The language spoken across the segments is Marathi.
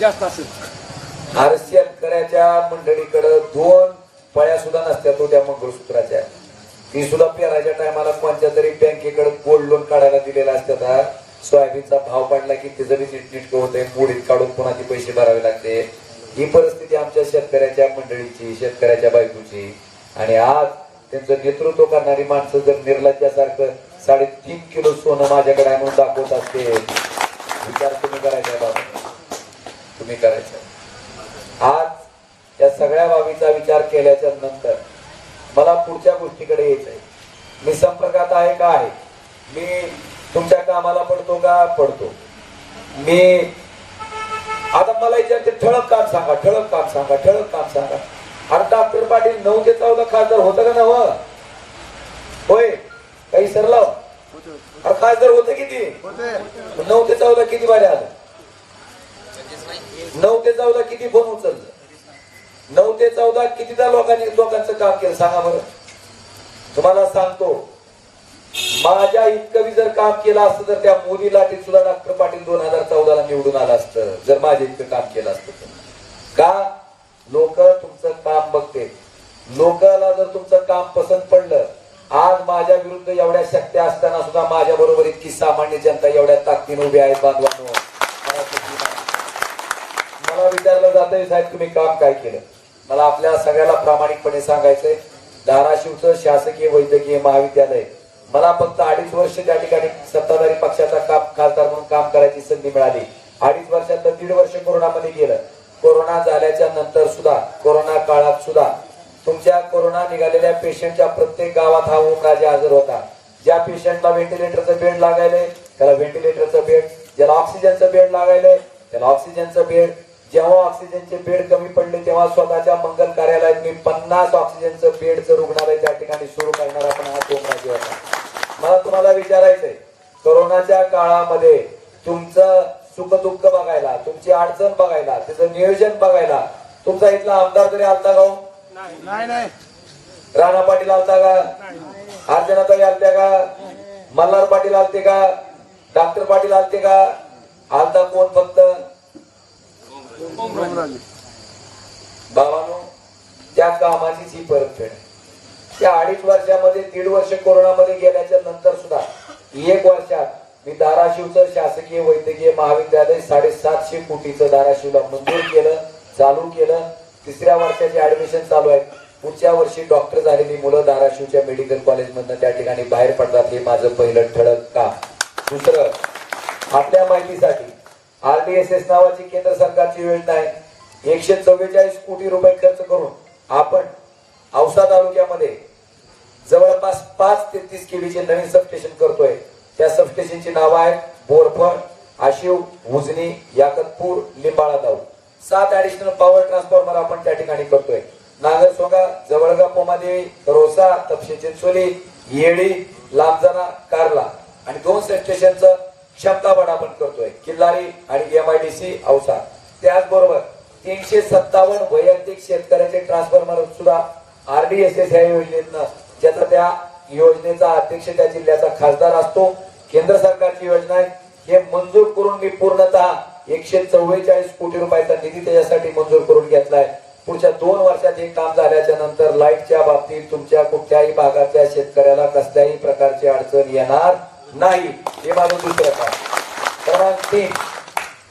जास्त असेल. आरसीएल करायच्या मंडळीकडे दोन पळ्या सुद्धा नसत्या तो त्या मंगळसूत्राच्या. ती सुद्धा पेराच्या टायमाला कोणत्या तरी बँकेकडे गोल्ड लोन काढायला दिलेला असतात सोयाबीनचा भाव पडला की तिचं बी नीटनीटकं होतंय मुडीत काढून पुन्हा ती पैसे भरावे लागते. ही परिस्थिती आमच्या शेतकऱ्याच्या मंडळीची शेतकऱ्याच्या बायकोची. आणि आज त्यांचं नेतृत्व करणारी माणसं जर निर्लज्जासारखं साडेतीन किलो सोनं माझ्याकडे आणून दाखवत असते विचार तुम्ही करायचा. तुम्ही करायचा. आज या सगळ्या बाबीचा विचार केल्याच्यानंतर मला पुढच्या गोष्टीकडे यायचं आहे मी संपर्कात आहे का आहे? मी तुमच्या कामाला पडतो का? पडतो. मी आता मला विचारते ठळक काम सांगा ठळक काम सांगा ठळक काम सांगा. अरे डॉक्टर पाटील नऊ ते चौदा खासदार होतं का नव? होय काही सरलाव? अरे खासदार होतं किती? नऊ ते चौदा किती बारे आलं? नऊ ते चौदा किती फोन उचललं? नऊ ते चौदा कितीदा लोकांनी लोकांचं काम केलं? सांगा बरं. तुम्हाला सांगतो. माझ्या इतकं बी जर काम केलं असतं तर त्या मोदी लाटीत सुद्धा डॉक्टर पाटील दोन हजार चौदाला निवडून आलं असतं जर माझ्या इतकं काम केलं असतं तर. का? लोक तुमचं काम बघते. लोकाला जर तुमचं काम पसंत पडलं आज माझ्या विरुद्ध एवढ्या शक्त्या असताना सुद्धा माझ्या बरोबर इतकी सामान्य जनता एवढ्या ताकदीने उभी आहेत बांधवांवर मला विचारलं जातंय साहेब तुम्ही काम काय केलं? मला आपल्या सगळ्याला प्रामाणिकपणे सांगायचंय धाराशिवचं शासकीय वैद्यकीय महाविद्यालय. मला फक्त अडीच वर्ष त्या ठिकाणी सत्ताधारी पक्षाचा काम खासदार म्हणून काम करायची संधी मिळाली. अडीच वर्षातलं दीड वर्ष कोरोनामध्ये गेलं. कोरोना झाल्याच्यानंतर सुद्धा कोरोना काळात सुद्धा तुमच्या कोरोना निघालेल्या पेशंटच्या प्रत्येक गावात हा ओमराजे हजर होता. ज्या पेशंटला व्हेंटिलेटरचं बेड लागायलंय त्याला व्हेंटिलेटरचं बेड ज्याला ऑक्सिजनचं बेड लागायलंय त्याला ऑक्सिजनचं बेड जेव्हा ऑक्सिजनचे बेड कमी पडले तेव्हा स्वतःच्या मंगल कार्यालयात मी पन्नास ऑक्सिजनचं बेडचं रुग्णालय त्या ठिकाणी सुरू करणारा पण हा ओमराजे होता. मला तुम्हाला विचारायचंय कोरोनाच्या काळामध्ये तुमचं सुख दुःख बघायला तुमची अडचण बघायला त्याचं नियोजन बघायला तुमचा इथला आमदार तरी आलता का हो? नाही नाही. राणा पाटील आलता का? अर्चनाताई आलत्या का? मल्हार पाटील आलते का? डॉक्टर पाटील आलते का? आलता कोण फक्त? ओमराजे बाबांनो त्या कामाचीच ही परतफेड. त्या अडीच वर्षामध्ये दीड वर्ष कोरोनामध्ये गेल्याच्यानंतर सुद्धा एक वर्षात मी धाराशिवचं शासकीय वैद्यकीय महाविद्यालय साडेसातशे कोटीचं धाराशिवला मंजूर केलं चालू केलं. तिसऱ्या वर्षाचे ऍडमिशन चालू आहे. पुढच्या वर्षी डॉक्टर झालेली मुलं धाराशिवच्या मेडिकल कॉलेजमधनं त्या ठिकाणी बाहेर पडतात. हे माझं पहिलं ठळक का दुसरं आपल्या माहितीसाठी आरडीएसएस नावाची केंद्र सरकारची योजना आहे. एकशे चव्वेचाळीस कोटी रुपये खर्च करून आपण औसा तालुक्यामध्ये जवळपास पाच ते तीस केवीचे नवीन सबस्टेशन करतोय. त्या सबस्टेशनची नावं आहेत बोरफळ आशिव उजनी याकतपूर लिंबाळा दाऊ सात ऍडिशनल पॉवर ट्रान्सफॉर्मर आपण त्या ठिकाणी करतोय. नागरसोगा जवळगा पोमादेवी रोसा तपशे चिंचोली येडी लांबजाना कारला आणि दोन सबस्टेशनचं क्षमता आपण करतोय. किल्लारी आणि एमआयडीसी औसा. त्याचबरोबर तीनशे सत्तावन्न वैयक्तिक शेतकऱ्याचे ट्रान्सफॉर्मर सुद्धा आरडीएसएस या योजनेतनं ज्याचा त्या योजनेचा अध्यक्ष त्या जिल्ह्याचा खासदार असतो. केंद्र सरकारची योजना आहे. हे मंजूर करून मी पूर्णतः एकशे चव्वेचाळीस कोटी रुपयाचा निधी त्याच्यासाठी मंजूर करून घेतलाय. पुढच्या दोन वर्षात हे काम झाल्याच्यानंतर लाईटच्या बाबतीत तुमच्या कुठल्याही भागातल्या शेतकऱ्याला कसल्याही प्रकारची अडचण येणार नाही हे माझं दुसरं काम. क्रमांक तीन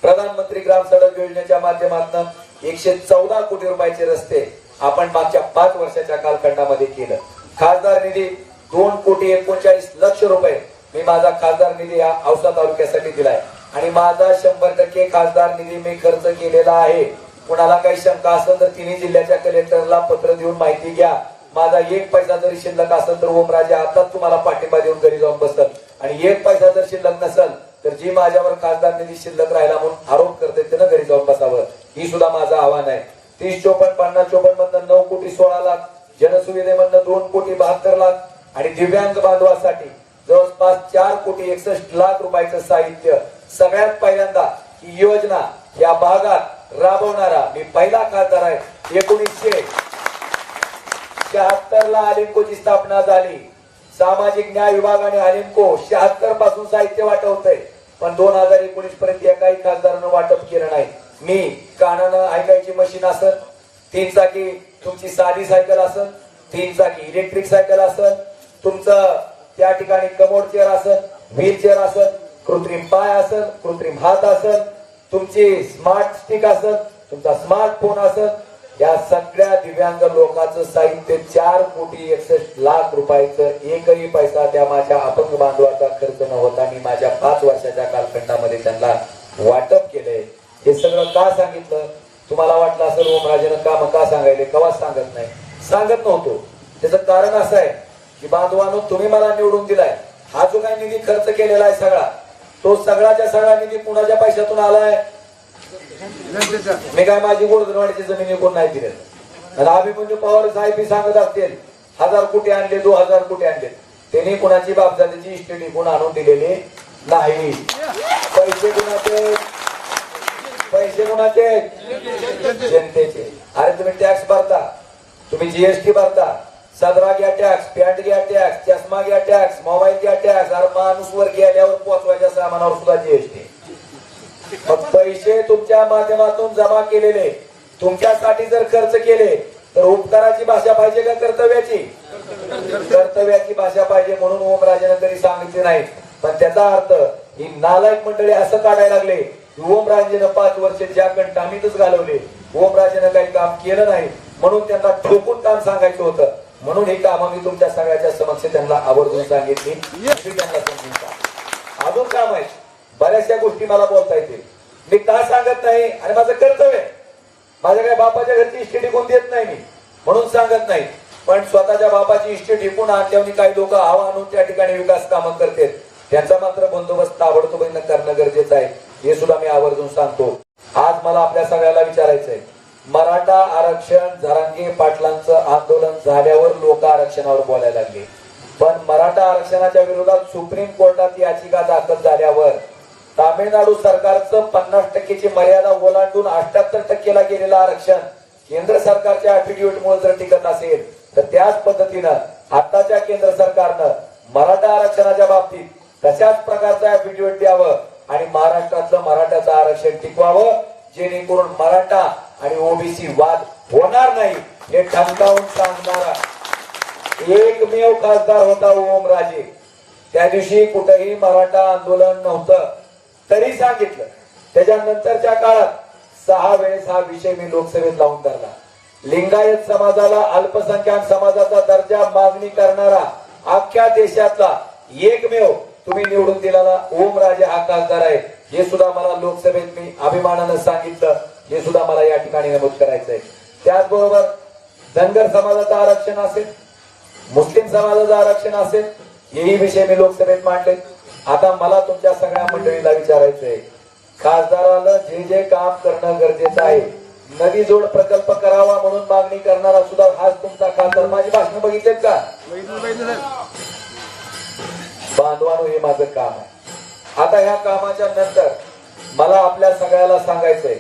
प्रधानमंत्री ग्राम सडक योजनेच्या माध्यमातून एकशे चौदा कोटी रुपयाचे रस्ते आपण मागच्या पाच वर्षाच्या कालखंडामध्ये केलं. खासदार निधी दोन कोटी एकोणचाळीस लक्ष रुपये मी माझा खासदार निधी या औसा तालुक्यासाठी दिलाय. आणि माझा शंभर टक्के खासदार निधी मी खर्च केलेला आहे. कुणाला काही शंका असेल तर तिन्ही जिल्ह्याच्या कलेक्टरला पत्र देऊन माहिती घ्या. माझा एक पैसा जरी शिल्लक असेल तर ओमराजे आताच तुम्हाला पाठिंबा देऊन घरी जाऊन बसतात. आणि एक पैसा जर शिल्लक नसेल तर जी माझ्यावर खासदार निधी शिल्लक राहिला म्हणून आरोप करते त्यानं घरी जाऊन बसावं. ही सुद्धा माझं आव्हान आहे. तीस चोपन्न पन्नास चोपन्न मधनं नऊ कोटी सोळा लाख जनसुविधेमधनं दोन कोटी बहात्तर लाख आणि दिव्यांग बांधवासाठी जवळपास चार कोटी एकसष्ट लाख रुपयाचं साहित्य. सगळ्यात पहिल्यांदा ही योजना या भागात राबवणारा मी पहिला खासदार आहे. एकोणीसशे शहात्तर ला अलिंकोची स्थापना झाली. सामाजिक न्याय विभाग आणि अलिमको शहात्तरपासून साहित्य वाटवतंय. पण दोन हजार एकोणीस पर्यंत एकाही खासदारानं वाटप केलं नाही. मी कानानं ऐकायची मशीन असत तीन चाकी तुमची साधी सायकल असत तीन चाकी इलेक्ट्रिक सायकल असत तुमचं त्या ठिकाणी कमोड चेअर असत व्हील चेअर असत कृत्रिम पाय असत कृत्रिम हात असत तुमची स्मार्ट स्टिक असत तुमचा स्मार्टफोन असत या सगळ्या दिव्यांग लोकांचं साहित्य चार कोटी एकसष्ट लाख रुपयाचं एकही पैसा त्या माझ्या अपंग बांधवाचा खर्च न होता मी माझ्या पाच वर्षाच्या कालखंडामध्ये त्यांना वाटप केलंय. हे सगळं का सांगितलं? तुम्हाला वाटलं असेल ओमराजेनं काम का सांगायले? कवाच सांगत नाही. सांगत नव्हतो. त्याचं कारण असं आहे की बांधवानो तुम्ही मला निवडून दिलाय. हा जो काही निधी खर्च केलेला आहे सगळा तो सगळाच्या सगळा निधी कुणाच्या पैशातून आलाय मी काय माझी गोडधनवाडीची जमीन विकून नाही दिले. आणि अभिमन्यू म्हणजे पवार साहेब सांगत असतील हजार कोटी आणले दोन हजार कोटी आणले. त्यांनी कुणाची बापजातीची इस्टेट विकून आणून दिलेली नाही. पैसे कुणाचे? पैसे कुणाचे? जनतेचे. अरे तुम्ही टॅक्स भरता. तुम्ही जीएसटी भरता. सदरा घ्या टॅक्स पॅन्ट घ्या टॅक्स चष्मा घ्या टॅक्स मोबाईल घ्या टॅक्स अरे माणूस वर गेल्यावर पोचवायच्या सामानावर सुद्धा जीएसटी पैसे तुमच्या माध्यमातून जमा केलेले तुमच्यासाठी जर खर्च केले तर उपकाराची भाषा पाहिजे का कर्तव्याची? कर्तव्याची भाषा पाहिजे म्हणून ओमराजेनं तरी सांगितले नाही. पण त्याचा अर्थ ही नालायक मंडळी असं काढायला लागले की ओमराजेनं पाच वर्ष ज्या कंटामीतच घालवले ओमराजेनं काही काम केलं नाही म्हणून त्यांना ठोकून काम सांगायचं होतं. म्हणून ही कामं मी तुमच्या सगळ्याच्या समक्ष त्यांना आवर्जून सांगितली. अजून काम आहे. बऱ्याचशा गोष्टी मला बोलता येतील. मी का सांगत नाही आणि माझं कर्तव्य आहे. माझ्या काय बापाच्या घरची इष्टी टिकून देत नाही मी म्हणून सांगत नाही. पण स्वतःच्या बापाची इष्टी टिकून आणल्यावर काही लोक हवा आणून त्या ठिकाणी विकास कामं करतात त्यांचा मात्र बंदोबस्त ताबडतोबीनं करणं गरजेचं आहे. हे सुद्धा मी आवर्जून सांगतो. आज मला आपल्या सगळ्याला विचारायचंय. मराठा आरक्षण झरांगे पाटलांचं आंदोलन झाल्यावर लोक आरक्षणावर बोलायला लागले. पण मराठा आरक्षणाच्या विरोधात सुप्रीम कोर्टात याचिका दाखल झाल्यावर तामिळनाडू सरकारचं पन्नास टक्केची मर्यादा ओलांडून अठ्याहत्तर टक्केला गेलेलं आरक्षण केंद्र सरकारच्या अफिडेव्हिट मुळे जर टिकत असेल तर त्याच पद्धतीनं आताच्या केंद्र सरकारनं मराठा आरक्षणाच्या बाबतीत तशाच प्रकारचं अफिडेव्हिट द्यावं आणि महाराष्ट्रातलं मराठाचं आरक्षण टिकवावं जेणेकरून मराठा आणि ओबीसी वाद होणार नाही हे ठणकावून सांगणारा एकमेव खासदार होता ओम राजे त्या दिवशी कुठेही मराठा आंदोलन नव्हतं. तरी सांगितलं. त्याच्यानंतरच्या काळात सहा वेळेस हा विषय मी लोकसभेत लावून धरला. लिंगायत समाजाला अल्पसंख्याक समाजाचा दर्जा मागणी करणारा अख्ख्या देशातला एकमेव तुम्ही निवडून दिलेला ओमराजे हा खासदार आहे. हे सुद्धा मला लोकसभेत मी अभिमानानं सांगितलं. हे सुद्धा मला या ठिकाणी नमूद करायचंय. त्याचबरोबर धनगर समाजाचं आरक्षण असेल मुस्लिम समाजाचं आरक्षण असेल हेही विषय मी लोकसभेत मांडले आता मला तुमच्या सगळ्या मंडळीला विचारायचंय. खासदाराला जे जे काम करणं गरजेचं आहे नदी जोड प्रकल्प करावा म्हणून मागणी करणारा सुद्धा हाच तुमचा खासदार. माझी भाषण बघितलेत का? बांधवानो हे माझं काम आहे. आता ह्या कामाच्या नंतर मला आपल्या सगळ्याला सांगायचंय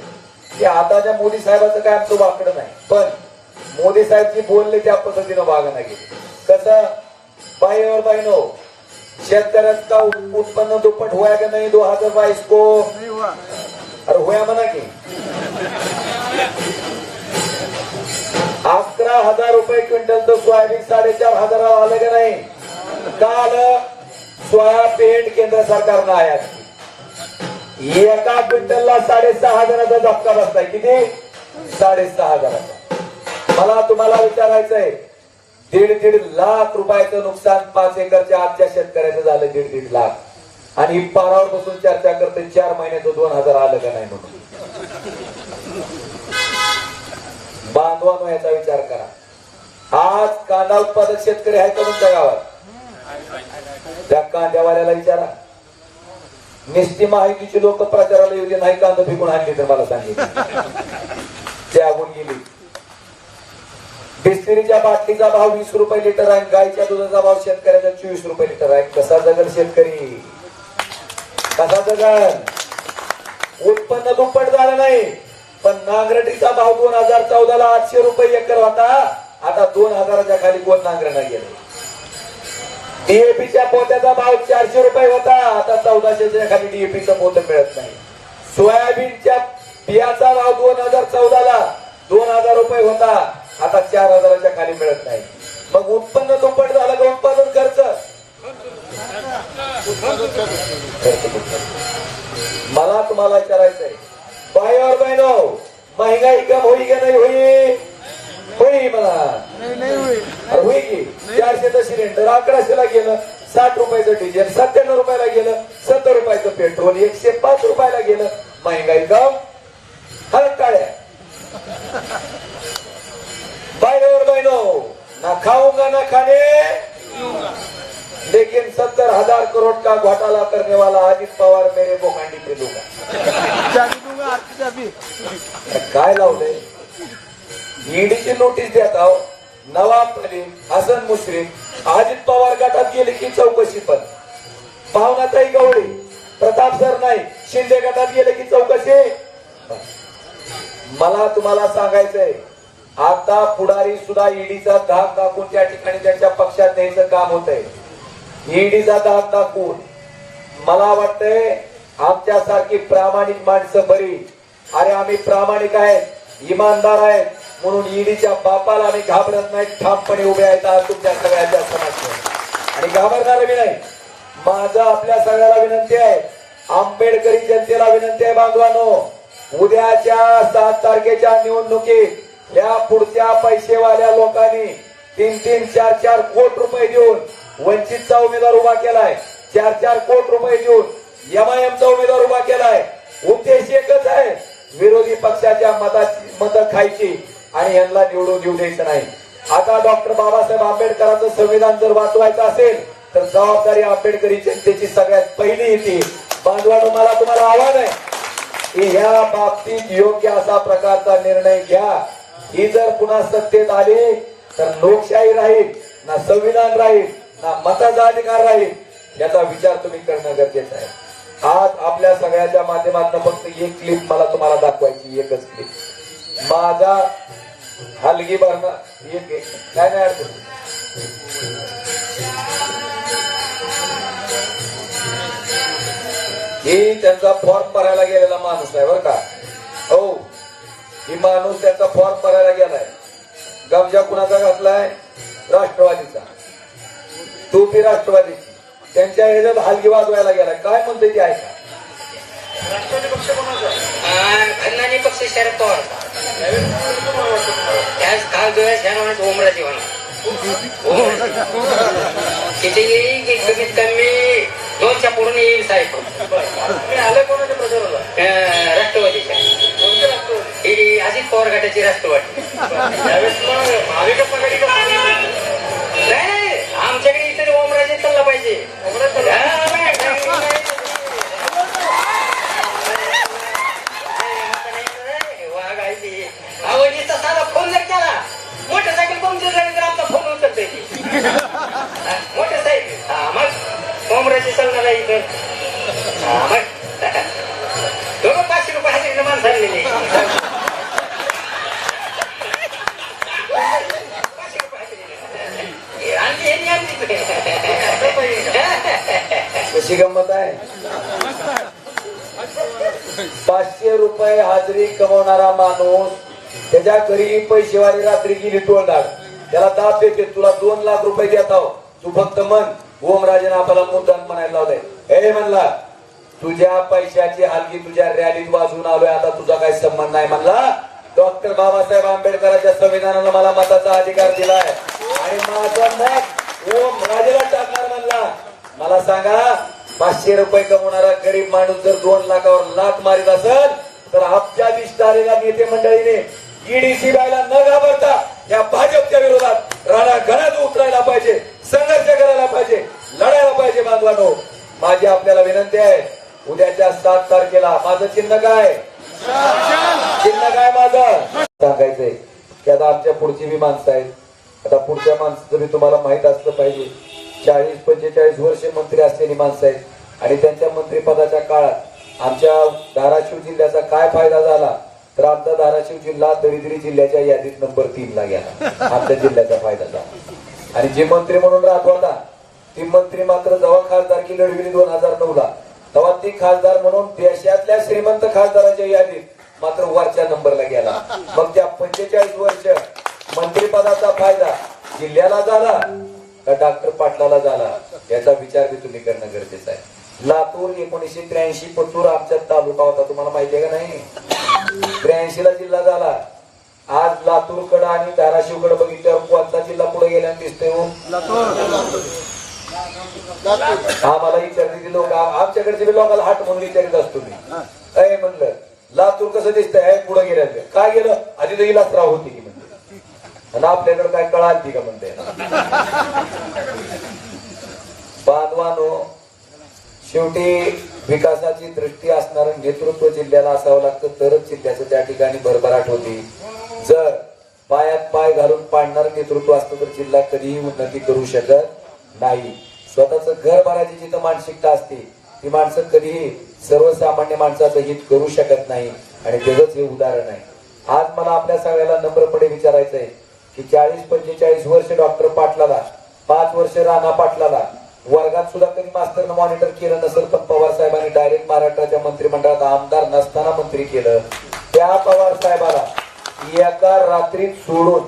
की आताच्या मोदी साहेबाचं काय आमचं वाकडं नाही पण मोदी साहेबची बोलले त्या पद्धतीनं वागणं गेली. कसं? बाई बाईनो शेतकऱ्याचं का उत्पन्न दुप्पट होया का नाही दो हजार बाईस को? अरे होया म्हणा की. अकरा हजार रुपये क्विंटलचं सोयाबीन साडेचार हजाराला आलं का नाही? काल सोयाबीन केंद्र सरकारनं आयात एका क्विंटलला साडेसहा हजाराचा धक्का बसताय किती? साडेसहा हजाराचा. मला तुम्हाला विचारायचंय दीड दीड लाख रुपयाचं नुकसान पाच एकरच्या आजच्या शेतकऱ्याचं झालं दीड दीड लाख. आणि पारावर बसून चर्चा करते चार महिन्याचं दोन हजार आलं का नाही म्हणून. बांधवानो याचा विचार करा. आज कांदा उत्पादक शेतकरी आहे का तुमच्या गावात? त्या कांद्यावाल्याला विचारा. निस्ती माहितीची लोक प्रचाराला येऊ नाही कांदा फेकून आणली तर मला सांगितलं. त्यागून गेली. बिस्किरीच्या बाटलीचा भाव वीस रुपये लिटर आहे. गायच्या दुधाचा भाव शेतकऱ्याचा चोवीस रुपये लिटर आहे. कसा जगल शेतकरी? कसा जगल? उत्पन्न दुप्पट झालं नाही. पण नांगरटीचा भाव दोन हजार चौदाला आठशे रुपये एकर होता. आता दोन हजाराच्या खाली कोण नांगरणा गेले? डीएपीच्या पोत्याचा भाव चारशे रुपये होता. आता चौदाशेच्या खाली डीएपीचं पोत मिळत नाही. सोयाबीनच्या बियाचा भाव दोन हजार चौदाला दोन हजार रुपये होता. आता चार हजाराच्या खाली मिळत नाही. मग उत्पन्न दुप्पट झालं का उत्पादन खर्च. मला तुम्हाला विचारायचंय. बाय और बहनो महंगाई कम होई का नाही होई? होई मला. होई. की? चारशेचं सिलेंडर अकराशेला गेलं साठ रुपयाचं डिझेल सत्त्याण्णव रुपयाला गेलं सत्तर रुपयाचं पेट्रोल एकशे पाच रुपयाला गेलं महंगाई कम. हलक ना खाऊंगा ना खाने। लेकिन सत्तर हजार करोड़ का घोटाला करने वाला अजित पवार मेरे बोकांडी पे दूंगा चाबी काय लावलंय ईडीची नोटीस देत आहो नवाब मलिक हसन मुश्रीफ अजित पवार गटात गेले की चौकशी पण. पाहुणाताई गवळी प्रताप सर नाही शिंदे गटात गेले की चौकशी. मला तुम्हाला सांगायचंय आता पुढारी सुद्धा ईडीचा धाक दाखवून त्या ठिकाणी त्यांच्या पक्षात न्यायचं काम होत आहे ईडीचा धाक दाखवून मला वाटतंय आमच्यासारखी प्रामाणिक माणसं बरी. अरे आम्ही प्रामाणिक आहेत इमानदार आहेत म्हणून ईडीच्या बापाला आम्ही घाबरत नाही ठामपणे उभे आहेत आज तुमच्या सगळ्याच्या समाज आणि घाबरणार मी नाही. माझं आपल्या सगळ्याला विनंती आहे आंबेडकरी जनतेला विनंती आहे बांधवानो उद्याच्या सात तारखेच्या निवडणुकीत या पुढच्या पैसेवाल्या लोकांनी तीन तीन चार चार कोट रुपये देऊन वंचितचा उमेदवार उभा केलाय. चार चार कोट रुपये देऊन एमआयएमचा उमेदवार उभा केलाय. उद्देश एकच आहे विरोधी पक्षाच्या मताची मत खायची आणि यांना निवडून देऊ द्यायचं नाही. आता डॉक्टर बाबासाहेब आंबेडकरांचं संविधान जर वाचवायचं असेल तर जबाबदारी आंबेडकरी जनतेची सगळ्यात पहिली येते. बांधवानो मला तुम्हाला आव्हान आहे की ह्या बाबतीत योग्य असा प्रकारचा निर्णय घ्या. ही जर पुन्हा सत्तेत आली तर लोकशाही राहील ना संविधान राहील ना मताचा अधिकार राहील याचा विचार तुम्ही करणं गरजेचं आहे. आज आपल्या सगळ्याच्या माध्यमातून फक्त एक क्लिप मला तुम्हाला दाखवायची एकच क्लिप माझा हलगी भरणं एक काय नाही अडचण. ही त्यांचा फॉर्म भरायला गेलेला माणूस आहे बरं का? हो. ही माणूस त्यांचा फॉर्म भरायला गेलाय. गमजा कुणाचा घातलाय? राष्ट्रवादीचा. टोपी राष्ट्रवादीची त्यांच्या ह्याच्यात हलगी वाजवायला गेलाय. काय म्हणते ती ऐका. खन्नानी पक्ष शरद पवार त्याच काल जो आहे त्याला म्हणत ओमराजे म्हणा. तिथे येईल की कमीत कमी? दोनच्या पुढून येईल साहेब. आले कोणाच्या प्रचाराला? पवार गटाची त्यावेळेस मग महाविकास आघाडी का नाही? नाही, आमच्याकडे इथे ओमराजे चालला पाहिजे. नुसता साधा फोन जर केला मोटरसायकल पंक्चर झाली तर आमचा फोन उचलतोय ती. मोटरसायकल. मग ओमराजे चालणार आहे इथं. मग. दोघं पाचशे रुपये हजेरीनं माणसं कशी गंमत आहे? पाचशे रुपये हाजरी कमवणारा माणूस त्याच्या घरी पैसेवाली रात्री गेली टोळदार त्याला दाब देते तुला दोन लाख रुपये देत आहो. तू फक्त मन ओमराजेने आपल्याला मुद्दाम म्हणायला लावलंय. हे म्हणला तुझ्या पैशाची हलगी तुझ्या रॅलीत वाजवून आलोय आता तुझा काही संबंध नाही म्हणला. डॉक्टर बाबासाहेब आंबेडकरांच्या संविधानानं मला मताचा अधिकार दिलाय. आणि माझं मत ओम राजेला टाकणार म्हणला. मला सांगा पाचशे रुपये कमवणारा गरीब माणूस जर दोन लाखावर लाख मारित असेल तर अब्जाधीश झालेल्या नेते मंडळीने ईडीसी बायला न घाबरता या भाजपच्या विरोधात राणा उतरायला पाहिजे संघर्ष करायला पाहिजे लढायला पाहिजे बांधवानो. माझी आपल्याला विनंती आहे उद्याच्या सात तारखेला माझं चिन्ह काय? चिन्ह काय माझं? सांगायचंय की आता आमच्या पुढची बी माणसं आहेत. आता पुढच्या माणसाचं बी तुम्हाला माहीत असलं पाहिजे चाळीस पंचेचाळीस वर्ष मंत्री असलेली माणसं आहेत. आणि त्यांच्या मंत्रिपदाच्या काळात आमच्या धाराशिव जिल्ह्याचा काय फायदा झाला तर आमचा धाराशिव जिल्हा दरिद्री जिल्ह्याच्या यादीत नंबर तीन ला गेला. आमच्या जिल्ह्याचा फायदा झाला. आणि जे मंत्री म्हणून राहत होता ती मंत्री मात्र जेव्हा खासदारकी लढविली दोन हजार नऊ ला तेव्हा ती खासदार म्हणून देशातल्या श्रीमंत खासदाराच्या यादीत मात्र वरच्या नंबरला गेला. मग त्या पंचेचाळीस वर्ष मंत्रिपदाचा फायदा जिल्ह्याला झाला का डॉक्टर पाटलाला झाला याचा विचार बी तुम्ही करणं गरजेचं आहे. लातूर एकोणीसशे त्र्याऐंशी पत्तूर आमच्या तालुका होता. तुम्हाला माहिती आहे का नाही? त्र्याऐंशी ला जिल्हा झाला. आज लातूरकडे आणि धाराशिवकडे बघितल्यावर कोणता जिल्हा पुढे गेल्याने दिसतोय हो? आम्हाला विचारते लोक. आमच्याकडचे बी लोकांना हाट म्हणून विचारित असतो मी. काय म्हणलं लातूर कसं दिसतंय? पुढे गेलं काय गेलं? आधी तर इलाच राव होती आणि आपल्याकडे काय कळा ती का म्हणते? बांधवानो शेवटी विकासाची दृष्टी असणारं नेतृत्व जिल्ह्याला असावं लागतं तरच जिल्ह्याचं त्या ठिकाणी भरभराट होती. जर पायात पाय घालून पाडणार नेतृत्व असतं तर जिल्हा कधीही उन्नती करू शकत नाही. स्वतःच घर भरायची जिथं मानसिकता असते ती माणसं कधीही सर्वसामान्य माणसाचं हित करू शकत नाही. आणि तेच हे उदाहरण आहे. आज मला आपल्या सगळ्याला नम्रपणे विचारायचं आहे की चाळीस पंचेचाळीस वर्ष डॉक्टर पाटलाला पाच वर्ष राणा पाटलाला वर्गात सुद्धा कधी मास्तरनं मॉनिटर केलं नसेल पण पवार साहेबांनी डायरेक्ट महाराष्ट्राच्या मंत्रिमंडळात आमदार नसताना मंत्री केलं. त्या पवार साहेबाला एका रात्रीत सोडून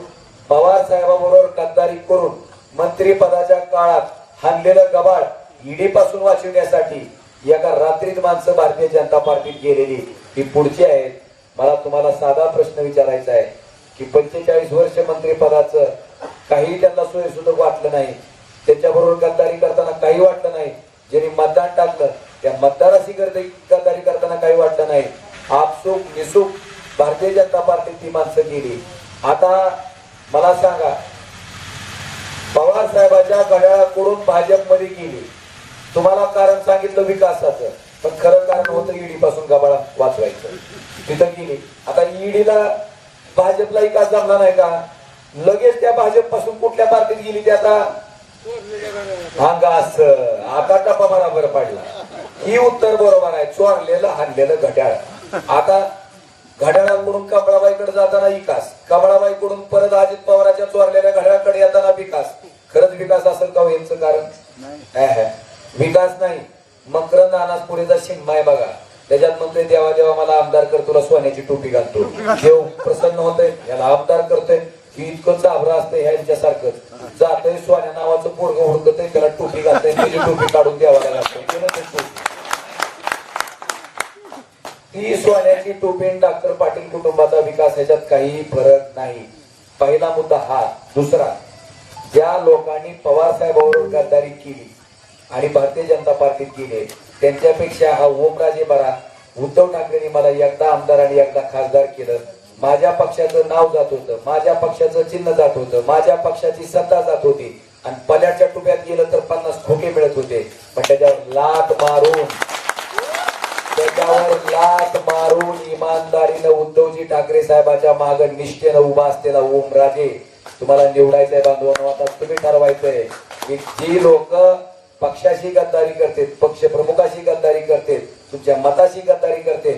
पवार साहेबाबरोबर गद्दारी करून मंत्रीपदाच्या काळात हाणलेलं गबाळ ईडी पासून वाचवण्यासाठी एका रात्रीत माणसं भारतीय जनता पार्टीत गेलेली. ही पुढची आहेत. मला तुम्हाला साधा प्रश्न विचारायचा आहे. की पंचेचाळीस वर्ष मंत्रिपदाचं काही त्यांना सोयीसुद्धा वाटलं नाही. त्याच्याबरोबर गद्दारी करताना काही वाटलं नाही. ज्यांनी मतदान टाकलं त्या मतदाराशी गर्दी- गद्दारी करताना काही वाटलं नाही. आपसुक निसुक भारतीय जनता पार्टीत ती माणसं गेली. आता मला सांगा पवार साहेबाच्या घड्याळाकडून भाजपमध्ये गेली. तुम्हाला कारण सांगितलं विकासाचं पण खरं कारण होतं ईडी पासून गबाळा वाचवायचं. तिथं गेली. आता ईडीला भाजपला विकास जमला नाही का? लगेच त्या भाजपपासून कुठल्या पार्टीत गेली ते आता? अंगा असं. आता टप्पा बरोबर पडला. ही उत्तर बरोबर आहे. चोरलेलं हाणलेलं घड्याळ. आता घड्याळाकडून कमळाबाईकडे जाताना विकास कमळाबाईकडून परत अजित पवाराच्या चोरलेल्या घड्याळाकडे येताना विकास खरंच विकास असेल का हो यांचं कारण. विकास नाही. मकरंद अनासपुरीचा शिन्मा आहे बघा. त्याच्यात म्हणतोय देवा देवा मला आमदार कर तुला सोन्याची टोपी घालतो. देव प्रसन्न होतोय याला आमदार करतोय. की इतकं चाभरा असतंय ह्यांच्यासारखं जातय सोन्या नावाचं पोरग हुडकतोय त्याला टोपी घालतय त्याची टोपी काढून देवाला घालतो ती सोन्याची टोपी आणि डॉक्टर पाटील कुटुंबाचा विकास ह्याच्यात काही फरक नाही. पहिला मुद्दा हा. दुसरा ज्या लोकांनी पवार साहेबांवर गद्दारी केली आणि भारतीय जनता पार्टीत गेले त्यांच्यापेक्षा हा ओमराजे बरा उद्धव ठाकरेंनी मला एकदा आमदार आणि एकदा खासदार केलं. माझ्या पक्षाचं नाव जात होतं माझ्या पक्षाचं चिन्ह जात होतं माझ्या पक्षाची सत्ता जात होती. आणि पल्याच्या टुप्यात गेलं तर पन्नास खोके मिळत होते. पण त्याच्यावर लात मारून त्याच्यावर लात मारून इमानदारीनं उद्धवजी ठाकरे साहेबाच्या माग निष्ठेनं उभा असलेला ओमराजे. तुम्हाला निवडायचंय बांधवांना आता तुम्ही ठरवायचंय की जी लोक पक्षाशी गद्दारी करते पक्ष प्रमुखाशी गद्दारी करते तुमच्या मताशी गद्दारी करते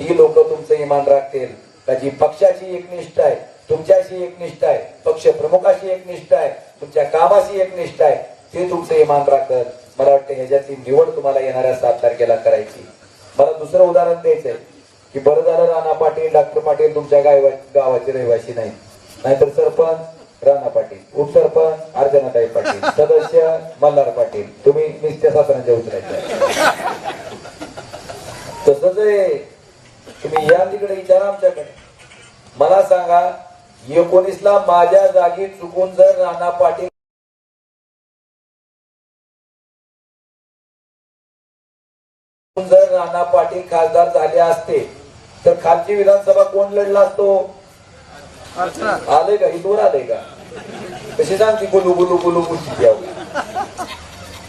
ती लोक तुमचं इमान राखतील. का जी पक्षाची एकनिष्ठ आहे तुमच्याशी एकनिष्ठ आहे पक्ष प्रमुखाशी एकनिष्ठ आहे तुमच्या कामाशी एकनिष्ठ आहे ते तुमचं इमान राखत मला वाटतं ह्याच्यातली निवड तुम्हाला येणाऱ्या सात तारखेला करायची. मला दुसरं उदाहरण द्यायचंय की बरं झालं राणा पाटील डॉक्टर पाटील तुमच्या गावा गावाचे रहिवासी नाही नाहीतर सरपंच राणा पाटील उपसरपंच अर्चनाताई पाटील सदस्य मल्हार पाटील. तुम्ही निस्त्या सासऱ्यांच्या उतरायच्या तसंच आहे तुम्ही या तिकडे विचारा आमच्याकडे. मला सांगा एकोणीसला माझ्या जागी चुकून जर राणा पाटील जर राणा पाटील खासदार झाले असते तर खालची विधानसभा कोण लढला असतो? आलंय का हिंदूवर आलंय का कशी सांगते गुलू गुलू गुलू गुलू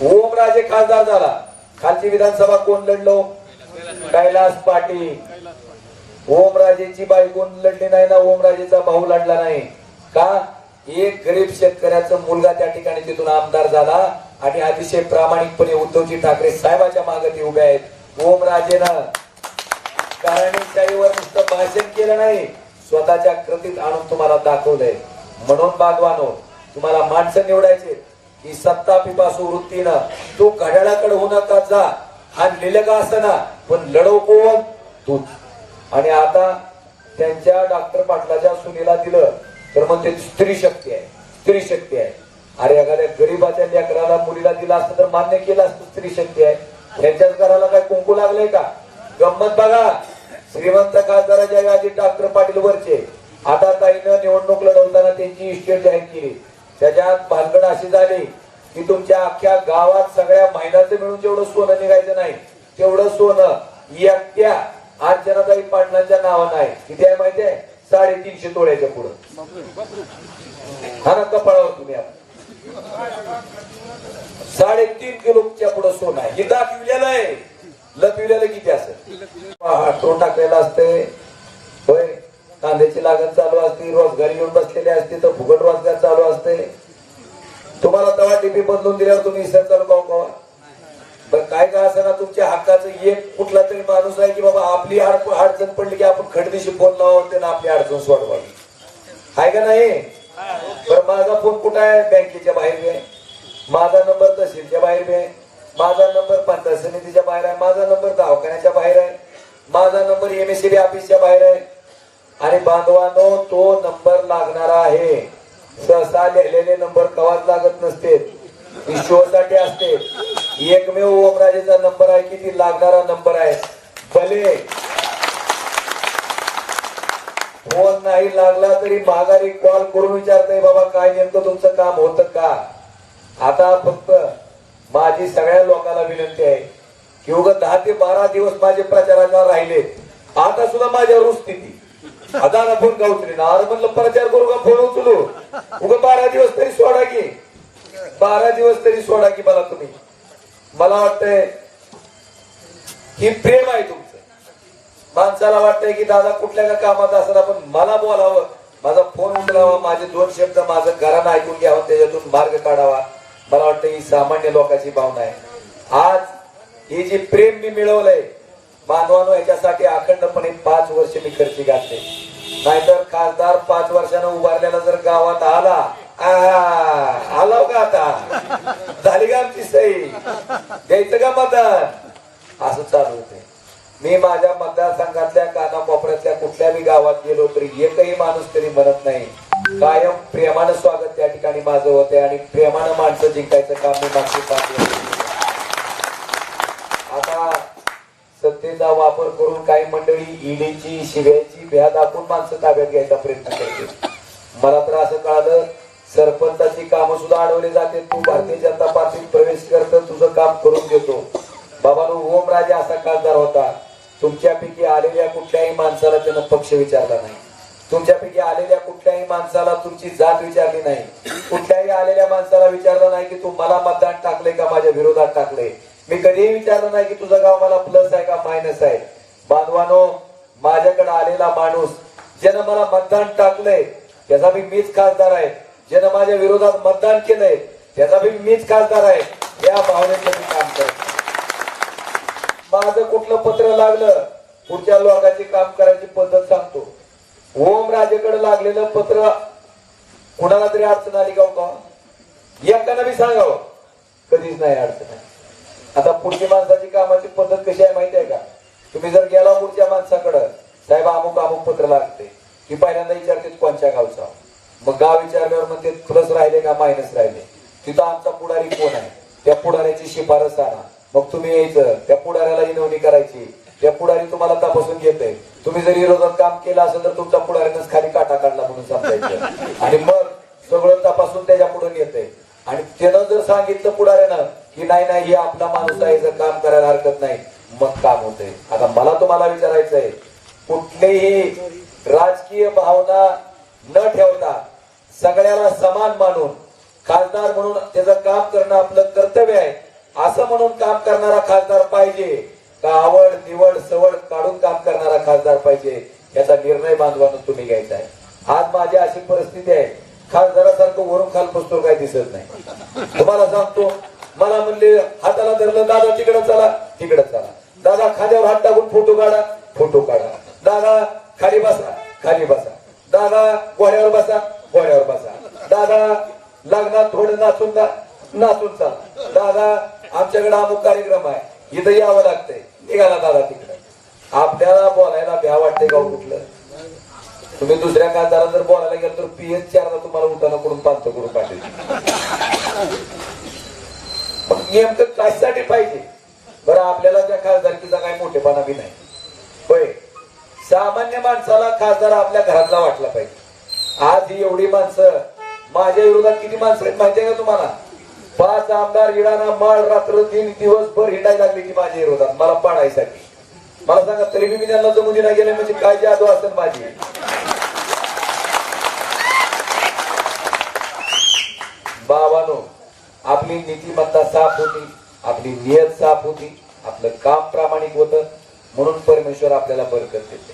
ओमराजे खासदार झाला. खालची विधानसभा कोण लढलो? कैलास पाटील. ओमराजेची बाई कोण लढली नाही ना ओमराजेचा भाऊ लढला नाही. का? एक गरीब शेतकऱ्याचा मुलगा त्या ठिकाणी तिथून आमदार झाला आणि अतिशय प्रामाणिकपणे उद्धवजी ठाकरे साहेबाच्या मागे ते उभे आहेत. ओमराजेनं कारणाईवर नुसतं भाषण केलं नाही. स्वतःच्या कृतीत आणून तुम्हाला दाखवलंय म्हणून बागवानो तुम्हाला माणसं निवडायचे. ही सत्ता पिपासू वृत्तीनं तू घड्याळाकडे होऊ नका जा हा लिहिलं का पण लढव कोण तूच. आणि आता त्यांच्या डॉक्टर पाटलाच्या सुनीला दिलं तर मग ते स्त्री शक्ती आहे स्त्री शक्ती आहे. अरे एखाद्या गरीबाच्या लेकराला मुलीला दिलं असतं तर मान्य केलं असतं स्त्री शक्ती आहे. त्यांच्याच घराला काय कुंकू लागलंय का? गंमत बघा. श्रीमंत खासदाराच्या यादी डॉक्टर पाटील वरचे. आता ताईनं निवडणूक लढवताना त्यांची इस्टेट जाहीर केली. त्याच्यात भानगड अशी झाली की तुमच्या अख्ख्या गावात सगळ्या महिन्याचं मिळून जेवढं सोनं निघायचं नाही तेवढं सोनं एकट्या अर्चनाताई पाटलांच्या नावानं आहे. किती आहे माहिती आहे? साडेतीनशे तोळ्याच्या पुढं. हा ना कपाळावर तुम्ही आता. साडेतीन किलोच्या पुढे सोनं आहे. हे दाखविलेलं आहे. लपविलेलं किती असेल हातरून टाकलेलं असते होय कांद्याची लागण चालू असते रोजगारी येऊन बसलेले असते तर फुकट रोजगार चालू असते. तुम्हाला तवा टीपी बदलून दिल्यावर तुम्ही इसर चालू पाहू का? पण काय का असताना ना तुमच्या हक्काचं एक कुठला तरी माणूस आहे की बाबा आपली अडचण पडली की आपण खडदीशी फोन लावावं त्यानं आपली अडचण सोडवावी. आहे का नाही? बरं माझा फोन कुठं आहे? बँकेच्या बाहेर आहे. माझा नंबर तहसीलच्या बाहेर आहे. माझा नंबर पंचायत समितीच्या बाहेर आहे. माझा नंबर दवाखान्याच्या बाहेर आहे. माझा नंबर एमएससीबी ऑफिसच्या बाहेर आहे. आणि बांधवानो तो नंबर लागणारा आहे. सहसा लिहिलेले नंबर कवाच लागत नसते. साठी असते. एकमेव ओमराजेचा नंबर आहे की ती लागणारा नंबर आहे. भले फोन नाही लागला तरी माघारी कॉल करून विचारताय बाबा काय नेमकं तुमचं काम होतं का? आता फक्त माझी सगळ्या लोकांना विनंती आहे की उगा दहा ते बारा दिवस माझे प्रचाराला राहिले. आता सुद्धा माझ्यावर स्थिती आता फोन का उचले ना. अरे म्हणलं प्रचार करू का? फोन उचलू? उगा बारा दिवस तरी सोडा की. बारा दिवस तरी सोडा की मला तुम्ही. मला वाटतंय ही प्रेम आहे तुमचं. माणसाला वाटतंय की दादा कुठल्या का कामात असेल पण मला बोलावं. माझा फोन उचलावा माझे दोन शब्द माझं घरानं ऐकून घ्यावं त्याच्यातून मार्ग काढावा. मला वाटतं ही सामान्य लोकांची भावना आहे. आज हे जे प्रेम मी मिळवलंय बांधवानो याच्यासाठी अखंडपणे पाच वर्ष मी खर्ची घातले. नाहीतर खासदार पाच वर्षानं उभारलेला जर गावात आला आला का आता? झाली का आमची सही? द्यायचं का मतदान? असं चालू होते. मी माझ्या मतदारसंघातल्या काना कोपऱ्यातल्या कुठल्याही गावात गेलो तरी एकही माणूस तरी म्हणत नाही कायम प्रेमानं स्वागत त्या ठिकाणी माझं होते आणि प्रेमानं माणसं जिंकायचं काम मी मागची पाहते आता सत्तेचा वापर करून काही मंडळी ईडीची शिव्याची भ्या दाखवून माणसं ताब्यात घ्यायचा प्रयत्न करते मला तर असं कळालं सरपंचाची कामं सुद्धा अडवली जाते. तू भारतीय जनता पार्टीत प्रवेश करत तुझं काम करून घेतो. बाबानो ओम राजा असा खासदार होता. तुमच्यापैकी आलेल्या कुठल्याही माणसाला त्यानं पक्ष विचारला नाही. तुमच्यापैकी आलेल्या कुठल्याही माणसाला तुमची जात विचारली नाही. कुठल्याही आलेल्या माणसाला विचारलं नाही की तू मला मतदान टाकले का माझ्या विरोधात टाकले मी कधीही विचारलं नाही की तुझं गाव मला प्लस आहे का मायनस आहे. बांधवानो माझ्याकडे आलेला माणूस ज्यानं मला मतदान टाकलंय त्याचा बी मीच खासदार आहे. ज्यानं माझ्या विरोधात मतदान केलंय त्याचा बी मीच खासदार आहे. या भावनेचं मी काम करतो. माझं कुठलं पत्र लागलं पुढच्या लोकांची काम करायची पद्धत सांगतो. ओम राजेकडे लागलेलं पत्र कुणाला तरी अडचण आली का हो का? एकानं बी सांगावं हो. कधीच नाही अडचण आहे. आता पुढची माणसाची कामाची पद्धत कशी आहे माहिती आहे का? तुम्ही जर गेला पुढच्या माणसाकडं साहेब अमुक अमुक पत्र लागते. की पहिल्यांदा विचारते कोणच्या गावचा? मग गाव विचारल्यावर म्हणते प्लस राहिले का मायनस राहिले? तिथं आमचा पुढारी कोण आहे? त्या पुढाऱ्याची शिफारस आणा. मग तुम्ही यायचं. त्या पुढाऱ्याला इनवणी करायची. त्या पुढारी तुम्हाला तपासून घेते तुम्ही जर विरोधात काम केलं असेल तर तुमचा पुढाऱ्यानंच खाली काटा काढला म्हणून सांगायचं. आणि मग सगळं तपासून त्याच्या पुढे येते आणि त्यानं जर सांगितलं पुढाऱ्यानं की नाही नाही हे आपला माणूस आहे जर काम करायला हरकत नाही मग काम होते आता मला तुम्हाला विचारायचं आहे कुठलीही राजकीय भावना न ठेवता सगळ्याला समान मानून खासदार म्हणून त्याचं काम करणं आपलं कर्तव्य आहे. असं म्हणून काम करणारा खासदार पाहिजे. का आवड निवड सवड काढून काम करणारा खासदार पाहिजे याचा निर्णय बांधवानं तुम्ही घ्यायचा आहे. आज माझी अशी परिस्थिती आहे खासदारासारखं वरून खाल पुस्तक काय दिसत नाही. तुम्हाला सांगतो मला म्हणले हाताला धरलं दादा तिकडे चला तिकडे चला. दादा खाद्यावर हात टाकून फोटो काढा फोटो काढा. दादा खाली बसा खाली बसा. दादा घोड्यावर बसा घोड्यावर बसा. दादा लग्नात थोडं नाचून नाचून चला. दादा आमच्याकडे अमुक कार्यक्रम आहे इथं यावं लागतंय. निघाला दादा तिकडे. आपल्याला बोलायला भ्या वाटते गाव हो कुठलं? तुम्ही दुसऱ्या खासदाराला जर बोलायला गेलं तर पीएच चारला तुम्हाला उठाणं करून पाच करून पाठवेल नेमकं कशासाठी पाहिजे? बरं आपल्याला त्या खासदारकीचा काही मोठेपणा बी नाही. होय. सामान्य माणसाला खासदार आपल्या घरातला वाटला पाहिजे. आज ही एवढी माणसं माझ्या विरोधात किती माणसं आहेत माहिती आहे का तुम्हाला? पाच आमदार हिडाना माळ रात्र तीन दिवसभर हिंडायला लागली की माझ्या विरोधात. मला पाडायसाठी. मला सांगा तरी मी त्यांना जमुनी गेले म्हणजे काय जादू असेल माझी? बाबानो आपली नीतिमत्ता साफ होती आपली नियत साफ होती आपलं काम प्रामाणिक होतं म्हणून परमेश्वर आपल्याला बरकत देते.